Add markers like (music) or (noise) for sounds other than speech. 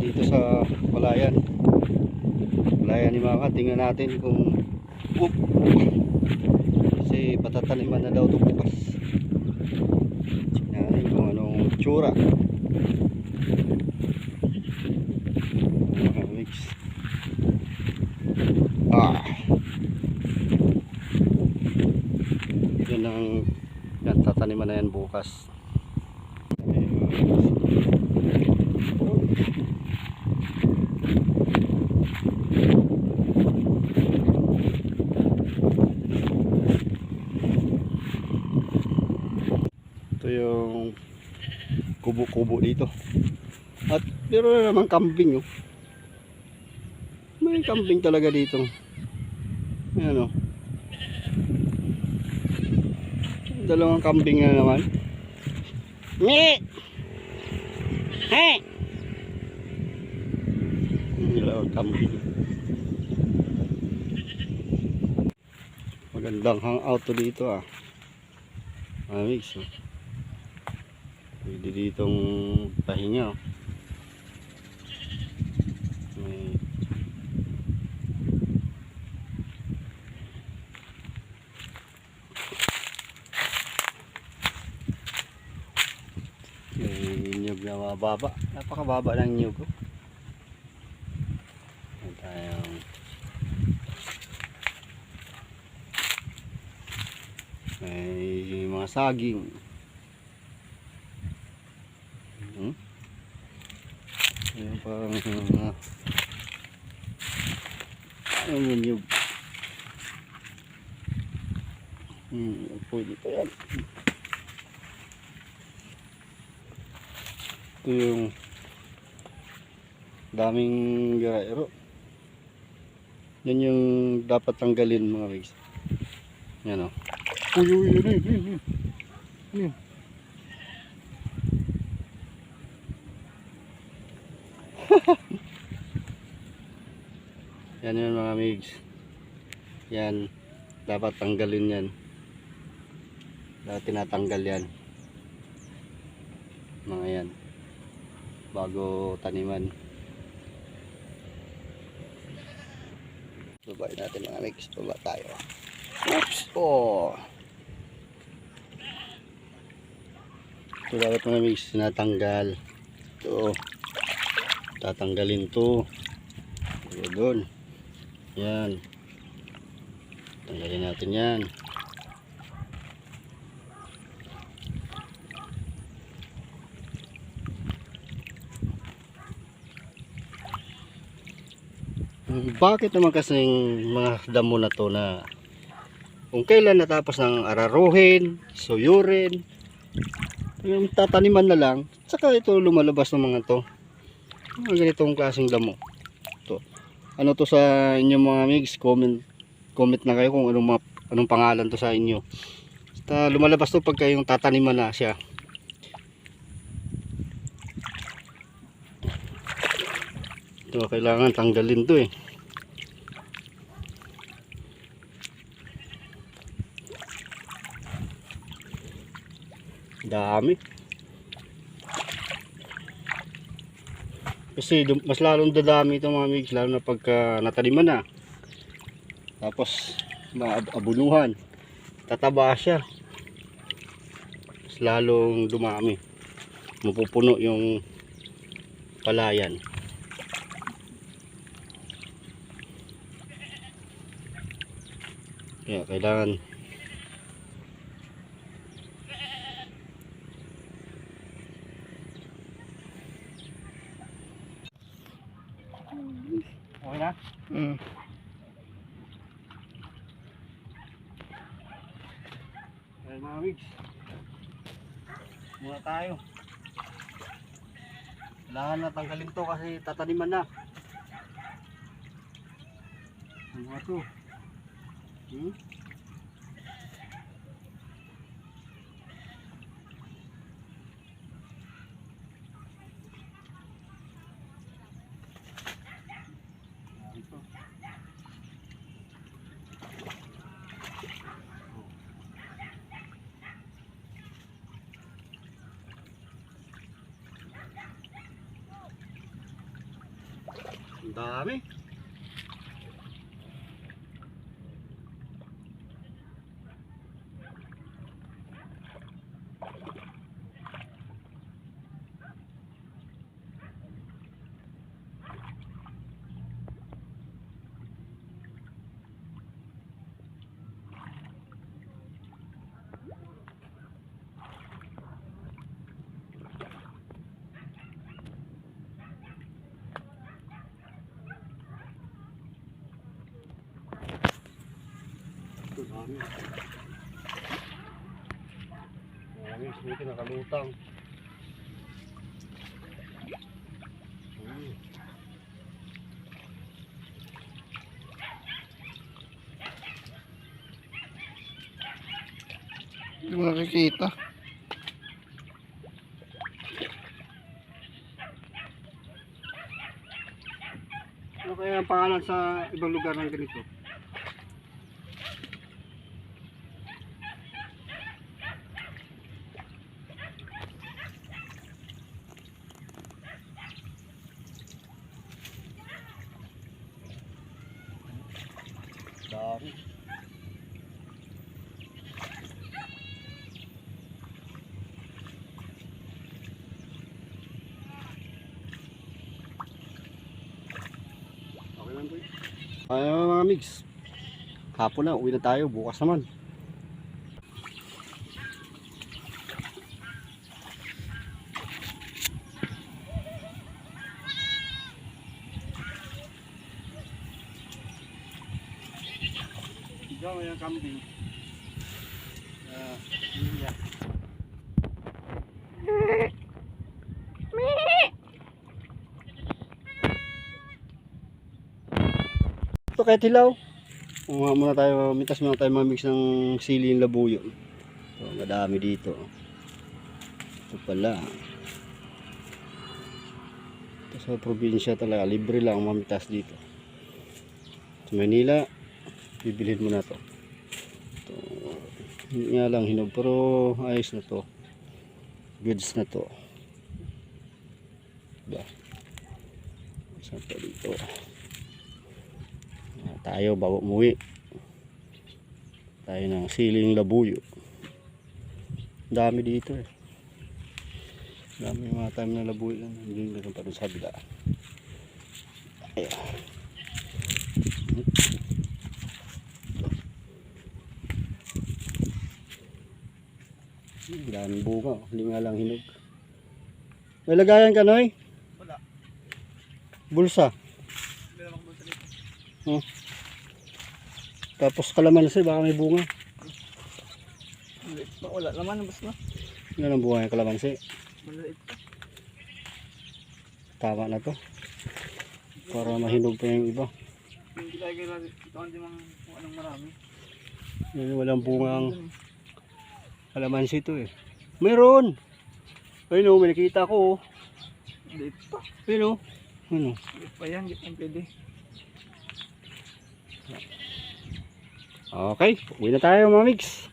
dito sa palayan. Palayan ni Mama. Tingnan natin kung Oop. Kasi patataniman na daw ito bukas. Tingnan kung anong tsura. Mix. Ah. Yun ang yan, tataniman na yan bukas. Ito yung kubo-kubo dito. At pero naman kambing oh. May kambing talaga dito. Ayan oh. Dalawang kambing na naman. Nge! He! Dalawang kambing. Magandang hangout to dito ah. Oh. Pwede ditong pahinga oh. May May nyug na mababa. Napakababa ng nyug oh. May tayong may mga saging. Hmm? Mga ano yun yung hmm, pwede pa yan. Ito yung daming garaero. Yan yung dapat tanggalin mga guys. Yan o uy uy uy uy uy uy Ano yun? (laughs) Yan yun mga migs. Yan. Dapat tanggalin yan. Dapat tinatanggal yan. Mga yan. Bago taniman. Babain natin mga migs. Baba tayo. Oops! Oh! Ito dapat mga migs. Tinatanggal. Ito. Tatanggalin to. Doon. Yan. Tanggalin natin yan. Bakit naman kasing mga damo na to na kung kailan natapos ng araruhin, suyurin, yung tataniman na lang, saka ito lumalabas ng mga to. Mga ganitong klaseng damo. Ano to sa inyo mga migs comment comment na kayo kung anong mga, anong pangalan to sa inyo. Basta lumalabas to pagka yung tataniman na siya. Ito kailangan tanggalin to eh. Dami kasi mas lalong dadami ito mga migs lalo na pagka nataniman na. Tapos maabunuhan tataba siya. Mas lalong dumami. Mapupuno yung palayan. Kaya kailangan Okay na? Mm. Ay mga migs. Muna tayo. Kailangan na tanggalin to kasi tataniman na. Ang mga to. Hmm? Dami. Ito dami. Dami, buti nakalutang. Hmm. Hindi mo nakikita. Ano kaya ang pangalan sa ibang lugar ng ganito? Dami. Okay lang boy. Ay mga mix. Hapon na, uwi na tayo. Bukas naman. Ikaw yung kambing. Ah, iya. Ito kahit hilaw. Kumuha muna tayo, mitas muna tayo mamix ng siling labuyo. Ito, madami dito. Ito pala. Ito sa probinsya talaga, libre lang mamitas dito. Sa Manila, bibilhin mo na to. Ito, hindi nga lang hinog, pero ayos na to. Goods na to. Diba? Saan pa dito? Ah, tayo bago umuwi tayo ng siling labuyo dami dito eh dami yung mga time na labuyo hindi meron pa dun sa bila ayan Daming bunga oh. hindi nga lang hinog may lagayan ka Noy? Wala. bulsa Hindi naman kung dito. tapos kalamansi baka may bunga Maliit pa. Wala naman. Bas na. Ang bunga ng kalamansi. Maliit pa. Tama na to. Para mahinog pa yung iba. Hindi tayo kailangan. Ito hindi mang kung anong marami. Yan, walang bunga ang kalamansi to eh. Meron! Ayun o, may nakita ko oh. Maliit pa. Ayun o. Ano? Maliit pa yan. Pa pwede. Okay, uwi na tayo mga mix.